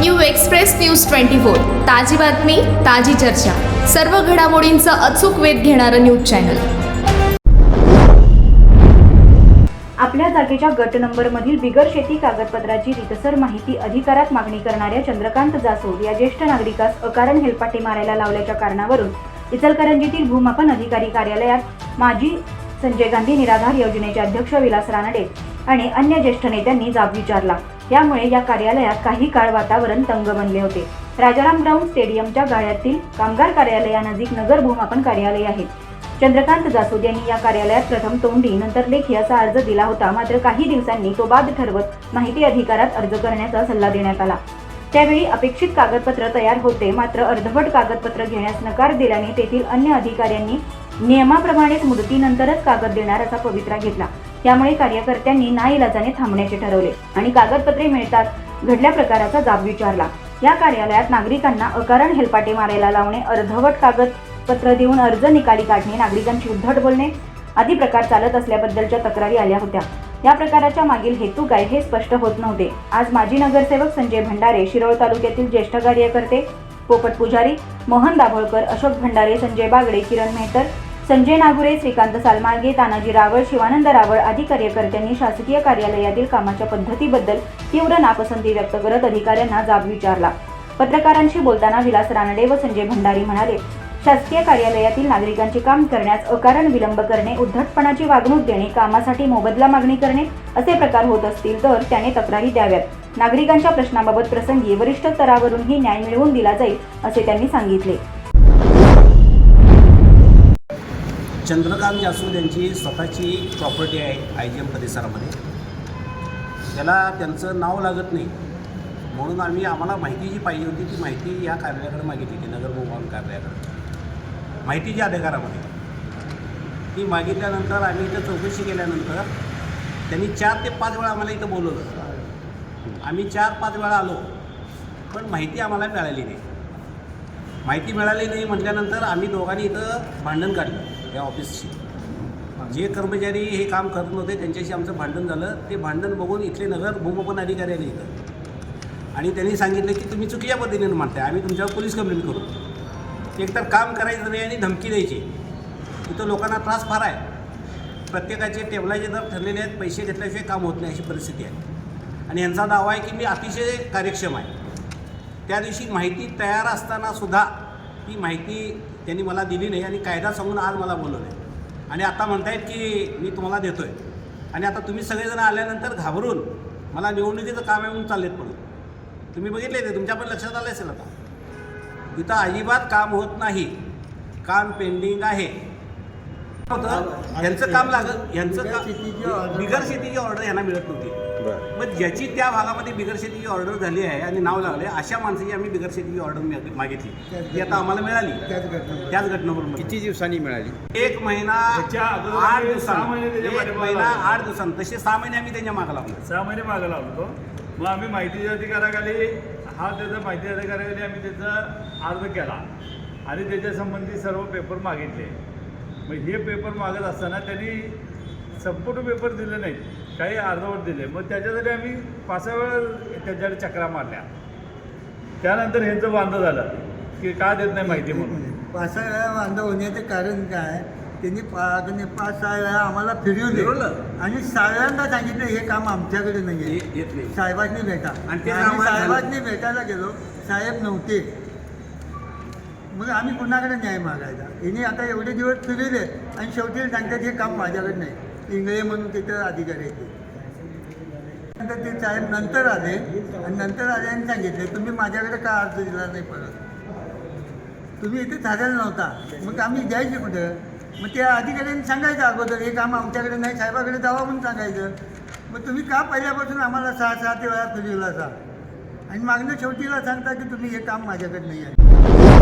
New express news twenty four. ताजी बातमी ताजी चर्चा. सर्व घडामोडींचा अचूक वेध घेणारं न्यूज चॅनल. आपल्या जागेच्या गट नंबरमधील बिगर शेती कागदपत्राची रितसर माहिती अधिकारात मागणी करणाऱ्या चंद्रकांत जासोद या ज्येष्ठ नागरिकास अकारण हेलपाटे मारायला लावल्याच्या कारणावरून इचलकरंजीतील भूमापन अधिकारी कार्यालयात माजी संजय गांधी निराधार योजनेचे अध्यक्ष विलास रानडे आणि अन्य ज्येष्ठ नेत्यांनी जाब विचारला. यामुळे या कार्यालयात काही काळ वातावरण तंग बनले होते. राजाराम ग्राउंड स्टेडियमच्या गाळ्यातील कामगार कार्यालयानजीक नगर भूमापन कार्यालय आहे. चंद्रकांत जासूद यांनी या कार्यालयात प्रथम तोंडी नंतर लेखी असा अर्ज दिला होता. मात्र काही दिवसांनी तो बाद ठरवत माहिती अधिकारात अर्ज करण्याचा सल्ला देण्यात आला. त्यावेळी अपेक्षित कागदपत्र तयार होते. मात्र अर्धवट कागदपत्र घेण्यास नकार दिल्याने तेथील अन्य अधिकाऱ्यांनी नियमाप्रमाणेच मुदतीनंतरच कागद देणार असा पवित्रा घेतला. त्यामुळे कार्यकर्त्यांनी नाईलाजाने थांबण्याचे ठरवले आणि कागदपत्रे मिळतात घडल्या प्रकाराचा जाब विचारला. या कार्यालयात नागरिकांना अकारण हेलपाटे मारायला लावणे अर्धवट कागदपत्र देऊन अर्ज निकाली काढणे नागरिकांची उद्धट बोलणे आदी प्रकार चालत असल्याबद्दलच्या तक्रारी आल्या होत्या. या प्रकाराच्या मागील हेतू काय हे स्पष्ट होत नव्हते. आज माजी नगरसेवक संजय भंडारे शिरोळ तालुक्यातील ज्येष्ठ कार्यकर्ते पोपट पुजारी मोहन दाभोळकर अशोक भंडारे संजय बागडे किरण मेहतर संजय नागुरे श्रीकांत सालमार्गे तानाजी रावळ शिवानंद रावळ आदी कार्यकर्त्यांनी शासकीय कार्यालयातील कामाच्या पद्धतीबद्दल तीव्र नापसंती व्यक्त करत अधिकाऱ्यांना जाब विचारला. पत्रकारांशी बोलताना विलास रानडे व संजय भंडारी म्हणाले शासकीय कार्यालयातील नागरिकांचे काम करण्यास अकारण विलंब करणे उद्धटपणाची वागणूक देणे कामासाठी मोबदला मागणी करणे असे प्रकार होत असतील तर त्याने तक्रारी द्याव्यात. नागरिकांच्या प्रश्नाबाबत प्रसंगी वरिष्ठ स्तरावरूनही न्याय मिळवून दिला जाईल असे त्यांनी सांगितले. चंद्रकांत जासूद यांची स्वतःची प्रॉपर्टी आहे आय जी एम परिसरामध्ये. त्याला त्यांचं नाव लागत नाही. म्हणून आम्ही आम्हाला माहिती जी पाहिजे होती ती माहिती या कार्यालयाकडे मागितली होती नगर भूमान कार्यालयाकडे. माहितीच्या अधिकारामध्ये. ती मागितल्यानंतर आम्ही इथं चौकशी केल्यानंतर त्यांनी चार ते पाच वेळा आम्हाला इथं बोलवलं. आम्ही चार पाच वेळा आलो पण माहिती आम्हाला मिळाली नाही. माहिती मिळाली नाही म्हटल्यानंतर आम्ही दोघांनी इथं भांडण काढलं या ऑफिसशी. जे कर्मचारी हे काम करत नव्हते त्यांच्याशी आमचं भांडण झालं. ते भांडण बघून इथले नगर भूमपन अधिकारी आले इथं. आणि त्यांनी सांगितलं की तुम्ही चुकीच्या पद्धतीने मानताय आम्ही तुमच्यावर पोलीस कंप्लेंट करू. एकतर काम करायचं नाही आणि धमकी द्यायची. इथं लोकांना त्रास फार आहे. प्रत्येकाचे टेबलाचे दर ठरलेले आहेत. पैसे घेतल्याशिवाय काम होत नाही अशी परिस्थिती आहे. आणि यांचा दावा आहे की मी अतिशय कार्यक्षम आहे. त्या दिवशी माहिती तयार असताना सुद्धा ती माहिती त्यांनी मला दिली नाही आणि कायदा सांगून आज मला बोलवलं आणि आता म्हणतायत की मी तुम्हाला देतो आहे आणि आता तुम्ही सगळेजण आल्यानंतर घाबरून मला निवडणुकीचं काम आहे म्हणून चाललेत पडून तुम्ही बघितले ते तुमच्या पण लक्षात आलं असेल आता. इथं अजिबात काम होत नाही. काम पेंडिंग आहे. होतं यांचं काम लागत यांचं काम बिगर शेतीची ऑर्डर यांना मिळत नव्हती. मग ज्याची त्या भागामध्ये बिगर शेतीची ऑर्डर झाली आहे आणि नाव लागले अशा माणसाची आम्ही बिगर शेतीची ऑर्डर मागितली. ती आता आम्हाला मिळाली. त्याच घटनावर किती दिवसांनी मिळाली? एक महिना आठ दिवसांत एक महिना आठ दिवसांत तसे सहा महिने आम्ही त्यांच्या मागे लागलो सहा महिने मागं लावतो मग आम्ही माहिती अधिकाराखाली हा त्याचा माहिती अधिकाराखाली आम्ही त्याचा अर्ज केला आणि त्याच्या संबंधी सर्व पेपर मागितले. मग हे पेपर मागत असताना त्यांनी संपूर्ण पेपर दिले नाहीत. काही अर्धवट दिले. मग त्याच्यासाठी आम्ही पाच सहा वेळा त्याच्याकडे चक्रा मारल्या. त्यानंतर ह्यांचं बांधं झालं की का देत नाही माहिती म्हणून? पाच सहा वेळा वांदा होण्याचं कारण काय? त्यांनी पा त्यांनी पाच सहा वेळा आम्हाला फिरवले. आणि सगळ्यांना सांगितलं हे काम आमच्याकडे नाही आहे येत नाही. साहेबांनी भेटा. आणि ते आम्हाला साहेबांनी भेटायला गेलो. साहेब नव्हते. मग आम्ही कुणाकडे न्याय मागायचा? हिने आता एवढे दिवस फिरले आणि शेवटी सांगतात हे काम माझ्याकडे नाही. इंगळे म्हणून तिथं अधिकारी येते नंतर ते साहेब नंतर आले आणि नंतर आले आणि सांगितले तुम्ही माझ्याकडे का अर्ज दिला नाही परत? तुम्ही इथे थांबायला नव्हता. मग आम्ही द्यायचे कुठं? मग त्या अधिकाऱ्यांनी सांगायचं अगोदर हे काम आमच्याकडे नाही साहेबाकडे जावा म्हणून सांगायचं. मग तुम्ही का पहिल्यापासून आम्हाला सहा सहा ते वेळा फिरवला सा आणि मागणं शेवटीला सांगता की तुम्ही हे काम माझ्याकडे नाही आहे